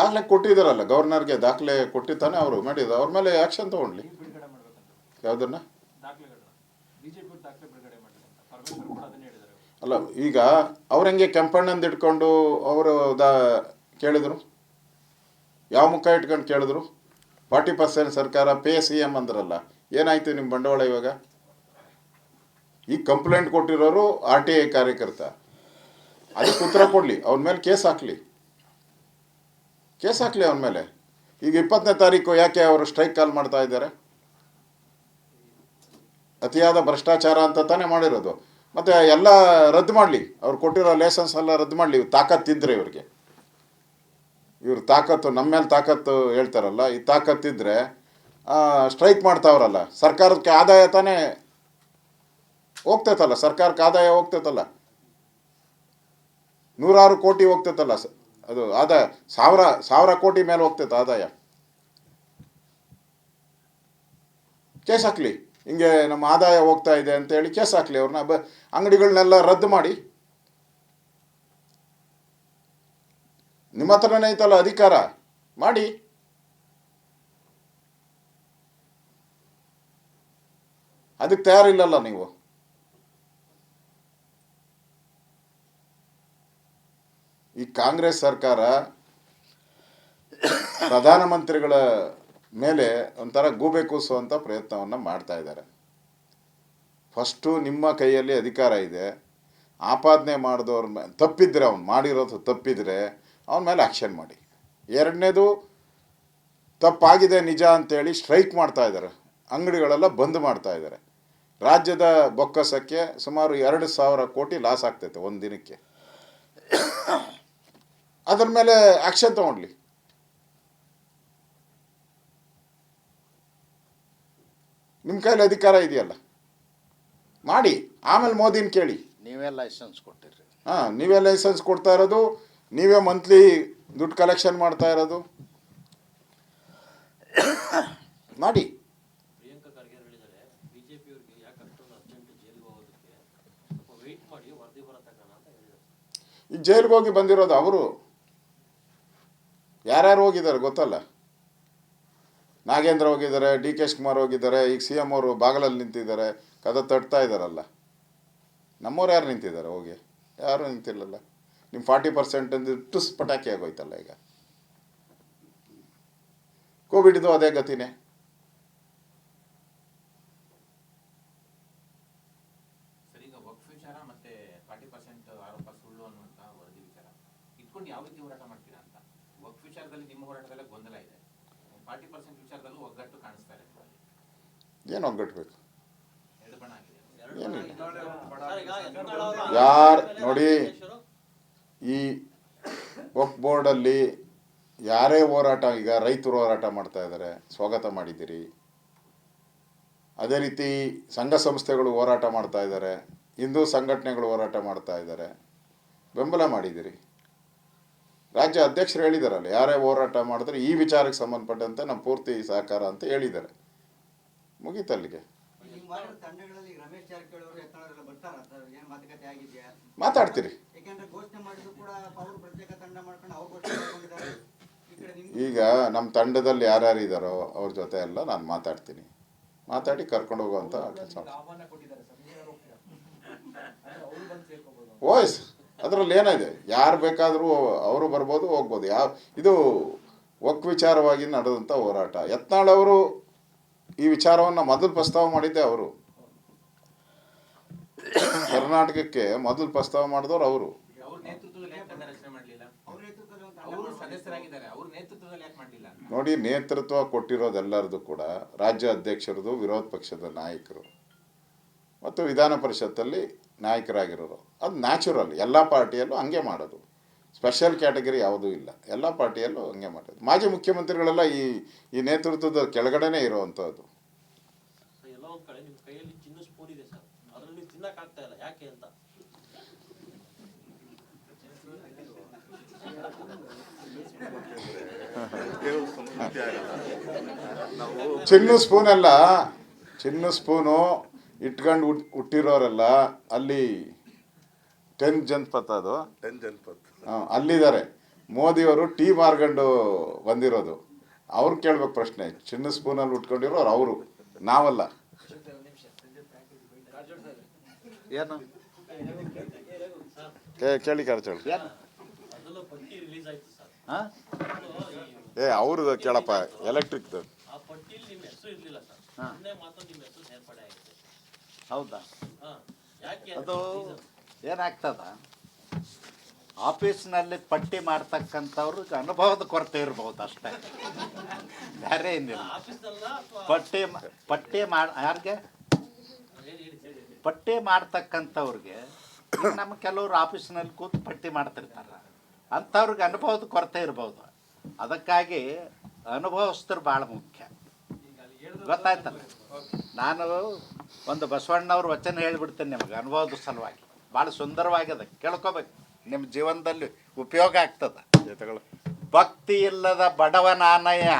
ದಾಖಲೆ ಕೊಟ್ಟಿದ್ದಾರಲ್ಲ, ಗವರ್ನರ್ಗೆ ದಾಖಲೆ ಕೊಟ್ಟಿದ್ದಾನೆ ಅವರು ಮಾಡಿದ್ದು. ಅವ್ರ ಮೇಲೆ ಆ್ಯಕ್ಷನ್ ತೊಗೊಂಡ್ಲಿ. ಯಾವ್ದನ್ನ? ಅಲ್ಲ, ಈಗ ಅವ್ರಂಗೆ ಕೆಂಪಣ್ಣಂದು ಇಟ್ಕೊಂಡು ಅವರು ದಾ ಕೇಳಿದ್ರು? ಯಾವ ಮುಖ ಇಟ್ಕೊಂಡು ಕೇಳಿದ್ರು? ಫಾರ್ಟಿ ಪರ್ಸೆಂಟ್ ಸರ್ಕಾರ ಪೇ ಸಿ ಎಂ ಅಂದ್ರಲ್ಲ, ಏನಾಯ್ತು ನಿಮ್ಮ ಬಂಡವಾಳ ಇವಾಗ? ಈ ಕಂಪ್ಲೇಂಟ್ ಕೊಟ್ಟಿರೋರು ಆರ್ ಟಿ ಐ ಕಾರ್ಯಕರ್ತ. ಅದಕ್ಕೆ ಉತ್ತರ ಕೊಡಲಿ, ಅವ್ರ ಮೇಲೆ ಕೇಸ್ ಹಾಕಲಿ. ಕೇಸ್ ಹಾಕಲಿ ಅವನ ಮೇಲೆ. ಈಗ ಇಪ್ಪತ್ತನೇ ತಾರೀಕು ಯಾಕೆ ಅವರು ಸ್ಟ್ರೈಕ್ ಕಾಲ್ ಮಾಡ್ತಾ ಇದ್ದಾರೆ? ಅತಿಯಾದ ಭ್ರಷ್ಟಾಚಾರ ಅಂತ ತಾನೇ ಮಾಡಿರೋದು. ಮತ್ತು ಎಲ್ಲ ರದ್ದು ಮಾಡಲಿ. ಅವ್ರು ಕೊಟ್ಟಿರೋ ಲೈಸೆನ್ಸ್ ಎಲ್ಲ ರದ್ದು ಮಾಡಲಿ. ತಾಕತ್ತಿದ್ರೆ ಇವ್ರಿಗೆ. ಇವ್ರ ತಾಕತ್ತು, ನಮ್ಮ ಮೇಲೆ ತಾಕತ್ತು ಹೇಳ್ತಾರಲ್ಲ, ಈ ತಾಕತ್ತಿದ್ರೆ ಸ್ಟ್ರೈಕ್ ಮಾಡ್ತಾವ್ರಲ್ಲ. ಸರ್ಕಾರಕ್ಕೆ ಆದಾಯ ತಾನೇ ಹೋಗ್ತೈತಲ್ಲ. ಸರ್ಕಾರಕ್ಕೆ ಆದಾಯ ಹೋಗ್ತೈತಲ್ಲ. ನೂರಾರು ಕೋಟಿ ಹೋಗ್ತೈತಲ್ಲ. ಅದು ಆದಾಯ, ಸಾವಿರ ಸಾವಿರ ಕೋಟಿ ಮೇಲೆ ಹೋಗ್ತೈತೆ ಆದಾಯ. ಕೇಸ್ ಹಾಕ್ಲಿ. ಹಿಂಗೆ ನಮ್ಮ ಆದಾಯ ಹೋಗ್ತಾ ಇದೆ ಅಂತೇಳಿ ಕೇಸ್ ಹಾಕ್ಲಿ ಅವ್ರನ್ನ. ಬ, ಅಂಗಡಿಗಳನ್ನೆಲ್ಲ ರದ್ದು ಮಾಡಿ. ನಿಮ್ಮ ಹತ್ರನೇ ಐತಲ್ಲ ಅಧಿಕಾರ? ಮಾಡಿ. ಅದಕ್ಕೆ ತಯಾರಿಲ್ಲಲ್ಲ ನೀವು? ಈ ಕಾಂಗ್ರೆಸ್ ಸರ್ಕಾರ ಪ್ರಧಾನಮಂತ್ರಿಗಳ ಮೇಲೆ ಒಂಥರ ಗೂಬೆ ಕೂಸುವಂಥ ಪ್ರಯತ್ನವನ್ನು ಮಾಡ್ತಾ ಇದ್ದಾರೆ. ಫಸ್ಟು ನಿಮ್ಮ ಕೈಯಲ್ಲಿ ಅಧಿಕಾರ ಇದೆ. ಆಪಾದನೆ ಮಾಡಿದವ್ರ ಮೇ, ತಪ್ಪಿದ್ರೆ ಅವ್ನು ಮಾಡಿರೋದು ತಪ್ಪಿದರೆ ಅವನ ಮೇಲೆ ಆಕ್ಷನ್ ಮಾಡಿ. ಎರಡನೇದು ತಪ್ಪಾಗಿದೆ ನಿಜ ಅಂತೇಳಿ ಸ್ಟ್ರೈಕ್ ಮಾಡ್ತಾ ಇದ್ದಾರೆ. ಅಂಗಡಿಗಳೆಲ್ಲ ಬಂದ್ ಮಾಡ್ತಾ ಇದ್ದಾರೆ. ರಾಜ್ಯದ ಬೊಕ್ಕಸಕ್ಕೆ ಸುಮಾರು ಎರಡು ಸಾವಿರ ಕೋಟಿ ಲಾಸ್ ಆಗ್ತೈತೆ ಒಂದು ದಿನಕ್ಕೆ ಅದ್ರ ಮೇಲೆ ಆಕ್ಷನ್ ತಗೊಳ್ಳಿ ನಿಮ್ಮ ಕೈಲಿ ಅಧಿಕಾರ ಇದೆಯಲ್ಲ? ಮಾಡಿ. ಆಮೇಲೆ ಮೋದಿನ ಕೇಳಿ. ನೀವೇ ಲೈಸೆನ್ಸ್ ಕೊಟ್ಟಿರಿ ಹಾಂ ನೀವೇ ಲೈಸೆನ್ಸ್ ಕೊಡ್ತಾ ಇರೋದು ನೀವೇ ಮಂತ್ಲಿ ದುಡ್ಡು ಕಲೆಕ್ಷನ್ ಮಾಡ್ತಾ ಇರೋದು. ಮಾಡಿ. ಈ ಜೈಲಿಗೆ ಹೋಗಿ ಬಂದಿರೋದು ಅವರು. ಯಾರ್ಯಾರು ಹೋಗಿದ್ದಾರೆ ಗೊತ್ತಲ್ಲ? ನಾಗೇಂದ್ರ ಹೋಗಿದ್ದಾರೆ, ಡಿ ಕೆ ಕುಮಾರ್ ಹೋಗಿದ್ದಾರೆ, ಈಗ ಸಿ ಎಂ ಅವರು ಬಾಗಲಲ್ಲಿ ನಿಂತಿದ್ದಾರೆ, ಕದ ತಟ್ತಾ ಇದ್ದಾರಲ್ಲ. ನಮ್ಮವ್ರು ಯಾರು ನಿಂತಿದ್ದಾರೆ ಹೋಗಿ? ಯಾರು ನಿಂತಿಲ್ಲಲ್ಲ ನಿಮ್ಮ ಫಾರ್ಟಿ ಪರ್ಸೆಂಟ್ ಟುಸ್ ಪಟಾಕಿ ಆಗೋಯ್ತಲ್ಲ ಈಗ. ಕೋವಿಡ್ದು ಅದೇ ಗತಿನೇ ಸರ್ ಈಗ ವಕ್ಫ್ ವಿಚಾರ ಮತ್ತೆ ಫಾರ್ಟಿ ಪರ್ಸೆಂಟ್ ಆರೋಪ ಸುಳ್ಳು ಅನ್ನುವಂತ ವರದಿ ವಿಚಾರ ಇಟ್ಕೊಂಡು ಯಾವ ರೀತಿ ಹೋರಾಟ ಮಾಡ್ತೀರಾ ಅಂತ ವಕ್ಫ್ ವಿಚಾರದಲ್ಲಿ ನಿಮ್ಮ ಹೋರಾಟದಲ್ಲೇ ಗೊಂದಲ ಇದೆ. ಫಾರ್ಟಿ ಪರ್ಸೆಂಟ್ ವಿಚಾರದಲ್ಲೂ ಒಗ್ಗಟ್ಟು ಕಾಣಿಸ್ತಾ ಇದೆ ನಿಮ್ಮಲ್ಲಿ. ಏನು ಎರಡು ಬಣ ಆಗಿದೆ. ಏನಿಲ್ಲ. ಸರ್, ಈಗ ಯತ್ನಾಳ್ ಅವರು ಯಾರ್ ನೋಡಿ ಈ ವಕ್ ಬೋರ್ಡಲ್ಲಿ ಯಾರೇ ಹೋರಾಟ ಈಗ ರೈತರು ಹೋರಾಟ ಮಾಡ್ತಾ ಇದ್ದಾರೆ ಸ್ವಾಗತ ಮಾಡಿದ್ದೀರಿ. ಅದೇ ರೀತಿ ಸಂಘ ಸಂಸ್ಥೆಗಳು ಹೋರಾಟ ಮಾಡ್ತಾ ಇದ್ದಾರೆ ಹಿಂದೂ ಸಂಘಟನೆಗಳು ಹೋರಾಟ ಮಾಡ್ತಾ ಇದ್ದಾರೆ. ಬೆಂಬಲ ಮಾಡಿದ್ದೀರಿ. ರಾಜ್ಯ ಅಧ್ಯಕ್ಷರು ಹೇಳಿದಾರಲ್ಲ ಯಾರೇ ಹೋರಾಟ ಮಾಡಿದ್ರೆ ಈ ವಿಚಾರಕ್ಕೆ ಸಂಬಂಧಪಟ್ಟಂತೆ ನಮ್ಮ ಪೂರ್ತಿ ಸಹಕಾರ ಅಂತ ಹೇಳಿದ್ದಾರೆ. ಮುಗೀತಲ್ಲಿಗೆ ಮಾತಾಡ್ತೀರಿ. ಈಗ ನಮ್ಮ ತಂಡದಲ್ಲಿ ಯಾರ್ಯಾರು ಇದ್ದಾರೋ ಅವ್ರ ಜೊತೆ ಎಲ್ಲ ನಾನು ಮಾತಾಡ್ತೀನಿ. ಮಾತಾಡಿ ಕರ್ಕೊಂಡು ಹೋಗುವಂತ ಕೆಲಸ ಅದರಲ್ಲಿ ಏನಿದೆ ಯಾರು ಬೇಕಾದರೂ ಅವರು ಬರ್ಬೋದು ಹೋಗ್ಬೋದು. ಯಾವ ಇದು ಒಕ್ ವಿಚಾರವಾಗಿ ನಡೆದಂಥ ಹೋರಾಟ. ಯತ್ನಾಳ್ ಅವರು ಈ ವಿಚಾರವನ್ನು ಮೊದಲು ಪ್ರಸ್ತಾವ ಮಾಡಿದ್ದೆ ಅವರು. ಕರ್ನಾಟಕಕ್ಕೆ ಮೊದಲು ಪ್ರಸ್ತಾವ ಮಾಡಿದವರು ಅವರು. ಅವ್ರ ನೇತೃತ್ವದಲ್ಲಿ ಯಾಕೆ ತಂಡ ಮಾಡಲಿಲ್ಲ? ಅವ್ರ ನೇತೃತ್ವದಲ್ಲಿ ಅವರು ಮಾಡ್ಕೊಂಡಿದ್ದಾರೆ. ಸದಸ್ಯರಾಗಿದ್ದಾರೆ. ಅವ್ರ ನೇತೃತ್ವದಲ್ಲಿ ಯಾಕೆ ಮಾಡಲಿಲ್ಲ ನೋಡಿ ನೇತೃತ್ವ ಕೊಟ್ಟಿರೋದೆಲ್ಲರದು ಕೂಡ ರಾಜ್ಯ ಅಧ್ಯಕ್ಷರದು ವಿರೋಧ ಪಕ್ಷದ ನಾಯಕರು. ಮತ್ತು ವಿಧಾನ ಪರಿಷತ್ತಲ್ಲಿ ನಾಯಕರಾಗಿರೋರು. ಅದು ನ್ಯಾಚುರಲ್ ಎಲ್ಲ ಪಾರ್ಟಿಯಲ್ಲೂ ಹಂಗೆ ಮಾಡೋದು. ಸ್ಪೆಷಲ್ ಕ್ಯಾಟಗರಿ ಯಾವುದೂ ಇಲ್ಲ. ಎಲ್ಲ ಪಾರ್ಟಿಯಲ್ಲೂ ಹಂಗೆ ಮಾಡೋದು. ಮಾಜಿ ಮುಖ್ಯಮಂತ್ರಿಗಳೆಲ್ಲ ಈ ಈ ನೇತೃತ್ವದ ಕೆಳಗಡೆನೇ ಇರುವಂಥದ್ದು. ಸರ್, ಎಲ್ಲೋ ಒಂದ್ ಕಡೆ ನಿಮ್ ಕೈಯಲ್ಲಿ ಚಿನ್ನ ಸ್ಪೂನ್ ಇದೆ ಸರ್. ಅದ್ರಲ್ಲಿ ನೀವು ಇಲ್ಲ. ಯಾಕೆ ಅಂತ? ಚಿನ್ನು ಸ್ಪೂನ್ ಅಲ್ಲ. ಚಿನ್ನು ಸ್ಪೂನು ಇಟ್ಕೊಂಡು ಹುಟ್ ಹುಟ್ಟಿರೋರೆಲ್ಲ ಅಲ್ಲಿ ಟೆನ್ ಜನಪಥ ಅದು. ಟೆನ್ ಜನಪತ್ ಹಾಂ ಅಲ್ಲಿದ್ದಾರೆ. ಮೋದಿಯವರು ಟೀ ಮಾರ್ಕೊಂಡು ಬಂದಿರೋದು. ಅವ್ರು ಕೇಳ್ಬೇಕು ಪ್ರಶ್ನೆ. ಚಿನ್ನ ಸ್ಪೂನಲ್ಲಿ ಉಟ್ಕೊಂಡಿರೋರು ಅವರು ನಾವಲ್ಲ. ಏನು? ಕೇಳಿ ಕಾರಚೋಳಿ. ಏನು? ಅದೆಲ್ಲ ಪಟ್ಟಿ ರಿಲೀಸ್ ಆಯ್ತು ಸರ್ ಹಾಂ? ಏ ಅವ್ರದ್ದು ಕೇಳಪ್ಪ ಎಲೆಕ್ಟ್ರಿಕ್ದು. ಹಾಂ ಪಟ್ಟಿಲಿ ನಿಮ್ಮ ಹೆಸರು ಇರ್ಲಿಲ್ಲ ಸರ್. ಹಾ. ಹೌದಾ? ಅದು ಏನಾಗ್ತದ? ಆಫೀಸ್ನಲ್ಲಿ ಪಟ್ಟಿ ಮಾಡ್ತಕ್ಕಂಥವ್ರಿಗೆ ಅನುಭವದ ಕೊರತೆ ಇರ್ಬೋದು ಅಷ್ಟೇ. ಬೇರೆ ಏನಿಲ್ಲ. ಪಟ್ಟಿ ಪಟ್ಟಿ ಮಾಡಿ ಯಾರಿಗೆ? ಪಟ್ಟಿ ಮಾಡ್ತಕ್ಕಂಥವ್ರಿಗೆ ನಮ್ಮ ಕೆಲವರು ಆಫೀಸ್ನಲ್ಲಿ ಕೂತು ಪಟ್ಟಿ ಮಾಡ್ತಿರ್ತಾರೆ. ಅಂಥವ್ರಿಗೆ ಅನುಭವದ ಕೊರತೆ ಇರ್ಬೋದು. ಅದಕ್ಕಾಗಿ ಅನುಭವಸ್ಥರು ಭಾಳ ಮುಖ್ಯ. ಗೊತ್ತಾಯ್ತಲ್ಲ? ನಾನು ಒಂದು ಬಸವಣ್ಣವ್ರ ವಚನ ಹೇಳಿಬಿಡ್ತೇನೆ ನಿಮಗೆ ಅನುಭವದ ಸಲುವಾಗಿ. ಭಾಳ ಸುಂದರವಾಗಿದೆ ಕೇಳ್ಕೊಬೇಕು. ನಿಮ್ಮ ಜೀವನದಲ್ಲಿ ಉಪಯೋಗ ಆಗ್ತದೆ. ಜೊತೆಗಳು. ಭಕ್ತಿ ಇಲ್ಲದ ಬಡವನಾನಯ್ಯ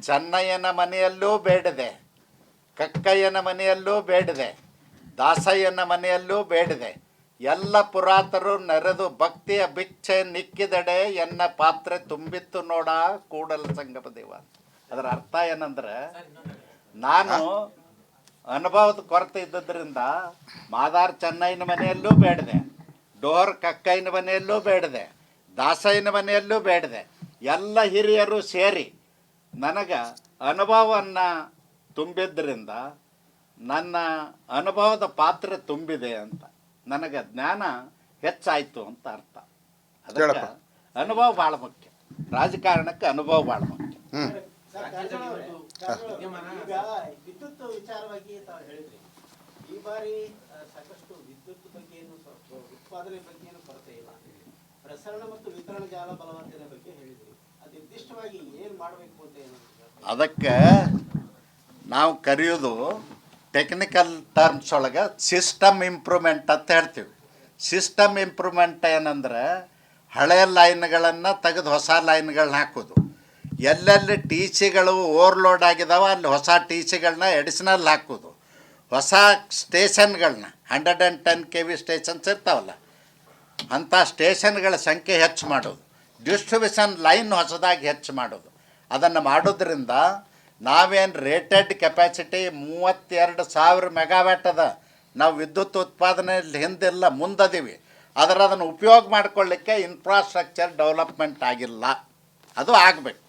ಚೆನ್ನಯ್ಯನ ಮನೆಯಲ್ಲೂ ಬೇಡದೆ ಕಕ್ಕಯ್ಯನ ಮನೆಯಲ್ಲೂ ಬೇಡದೆ ದಾಸಯ್ಯನ ಮನೆಯಲ್ಲೂ ಬೇಡದೆ. ಎಲ್ಲ ಪುರಾತರು ನೆರೆದು ಭಕ್ತಿಯ ಭಿಕ್ಷೆ ನಿಕ್ಕಿದಡೆ ಎನ್ನ ಪಾತ್ರೆ ತುಂಬಿತ್ತು ನೋಡ ಕೂಡಲ ಸಂಗಮ ದೇವ ಅದರ ಅರ್ಥ ಏನಂದ್ರೆ ನಾನು ಅನುಭವದ ಕೊರತೆ ಇದ್ದದ್ರಿಂದ ಮಾದಾರ್ ಚೆನ್ನೈನ ಮನೆಯಲ್ಲೂ ಬೇಡದೆ ಡೋರ್ ಕಕ್ಕೈನ ಮನೆಯಲ್ಲೂ ಬೇಡದೆ ದಾಸಯ್ಯನ ಮನೆಯಲ್ಲೂ ಬೇಡದೆ ಎಲ್ಲ ಹಿರಿಯರು ಸೇರಿ ನನಗೆ ಅನುಭವವನ್ನು ತುಂಬಿದ್ರಿಂದ ನನ್ನ ಅನುಭವದ ಪಾತ್ರೆ ತುಂಬಿದೆ ಅಂತ ನನಗೆ ಜ್ಞಾನ ಹೆಚ್ಚಾಯಿತು ಅಂತ ಅರ್ಥ. ಅದಕ್ಕೆ ಅನುಭವ ಭಾಳ ಮುಖ್ಯ. ರಾಜಕಾರಣಕ್ಕೆ ಅನುಭವ ಭಾಳ ಮುಖ್ಯ. ವಿದ್ಯುತ್ ವಿಚಾರವಾಗಿ ತಾವು ಹೇಳಿದ್ರಿ. ಈ ಬಾರಿ ಆ, ಸಾಕಷ್ಟು ವಿದ್ಯುತ್ ಬಗ್ಗೆ ಏನು ಉತ್ಪಾದನೆ ಬಗ್ಗೆ ಏನು ಕೊರತೆ ಇಲ್ಲ. ಪ್ರಸರಣ ಮತ್ತು ವಿತರಣಾ ಜಾಲ ಬಲವರ್ಧನೆ ಬಗ್ಗೆ ಹೇಳಿದ್ರಿ. ಅದು ನಿರ್ದಿಷ್ಟವಾಗಿ ಏನ್ ಮಾಡಬೇಕು ಅಂತ ಏನು ಅದಕ್ಕೆ ನಾವು ಕರೆಯೋದು ಟೆಕ್ನಿಕಲ್ ಟರ್ಮ್ಸ್ ಒಳಗೆ ಸಿಸ್ಟಮ್ ಇಂಪ್ರೂವ್ಮೆಂಟ್ ಅಂತ ಹೇಳ್ತೀವಿ. ಸಿಸ್ಟಮ್ ಇಂಪ್ರೂವ್ಮೆಂಟ್ ಏನಂದ್ರೆ ಹಳೆಯ ಲೈನ್ಗಳನ್ನು ತೆಗೆದು ಹೊಸ ಲೈನ್ಗಳನ್ನ ಹಾಕೋದು. ಎಲ್ಲೆಲ್ಲಿ ಟಿ ಸಿಗಳು ಓವರ್ಲೋಡ್ ಆಗಿದಾವೆ, ಅಲ್ಲಿ ಹೊಸ ಟಿ ಸಿಗಳನ್ನ ಎಡಿಷನಲ್ ಹಾಕೋದು. ಹೊಸ ಸ್ಟೇಷನ್ಗಳನ್ನ hundred and ten K V stations ಇರ್ತಾವಲ್ಲ, ಅಂಥ ಸ್ಟೇಷನ್ಗಳ ಸಂಖ್ಯೆ ಹೆಚ್ಚು ಮಾಡೋದು. ಡಿಸ್ಟ್ರಿಬ್ಯೂಷನ್ ಲೈನ್ ಹೊಸದಾಗಿ ಹೆಚ್ಚು ಮಾಡೋದು. ಅದನ್ನು ಮಾಡೋದ್ರಿಂದ ನಾವೇನು ರೇಟೆಡ್ ಕೆಪ್ಯಾಸಿಟಿ ಮೂವತ್ತೆರಡು ಸಾವಿರ ಮೆಗಾವ್ಯಾಟ್ ಅದ. ನಾವು ವಿದ್ಯುತ್ ಉತ್ಪಾದನೆಯಲ್ಲಿ ಹಿಂದಿಲ್ಲ, ಮುಂದದೀವಿ. ಅದರ ಅದನ್ನು ಉಪಯೋಗ ಮಾಡ್ಕೊಳ್ಳಿಕ್ಕೆ ಇನ್ಫ್ರಾಸ್ಟ್ರಕ್ಚರ್ ಡೆವಲಪ್ಮೆಂಟ್ ಆಗಿಲ್ಲ. ಅದು ಆಗಬೇಕು.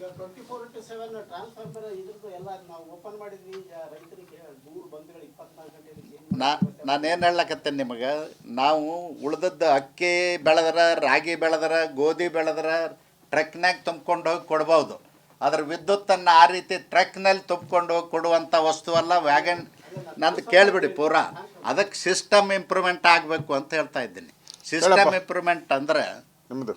ಈಗ twenty four into seven transformer ಇದ್ರದ್ದು ಎಲ್ಲ ನಾವು ಓಪನ್ ಮಾಡಿದ್ವಿ. ಈಗ ರೈತರಿಗೆ ಮೂರು ಬಂದ್ಗಳು ಇಪ್ಪತ್ನಾಲ್ಕು ಗಂಟೆಯಲ್ಲಿ ನಾ ನಾನೇನು ಹೇಳಕತ್ತೇನೆ ನಿಮಗೆ ನಾವು ಉಳ್ದದ್ದು ಅಕ್ಕಿ ಬೆಳೆದ್ರೆ ರಾಗಿ ಬೆಳೆದ್ರೆ ಗೋಧಿ ಬೆಳೆದ್ರೆ ಟ್ರಕ್ನಾಗ ತುಂಬ್ಕೊಂಡು ಹೋಗಿ ಕೊಡ್ಬೋದು. ಅದ್ರ ವಿದ್ಯುತ್ತನ್ನು ಆ ರೀತಿ ಟ್ರಕ್ನಲ್ಲಿ ತುಂಬ್ಕೊಂಡು ಹೋಗಿ ಕೊಡುವಂಥ ವಸ್ತು ಅಲ್ಲ ವ್ಯಾಗನ್ ನಂದು ಕೇಳಿಬಿಡಿ ಪೂರಾ. ಅದಕ್ಕೆ ಸಿಸ್ಟಮ್ ಇಂಪ್ರೂವ್ಮೆಂಟ್ ಆಗಬೇಕು ಅಂತ ಹೇಳ್ತಾ ಇದ್ದೀನಿ. ಸಿಸ್ಟಮ್ ಇಂಪ್ರೂವ್ಮೆಂಟ್ ಅಂದರೆ ನಿಮ್ಮದು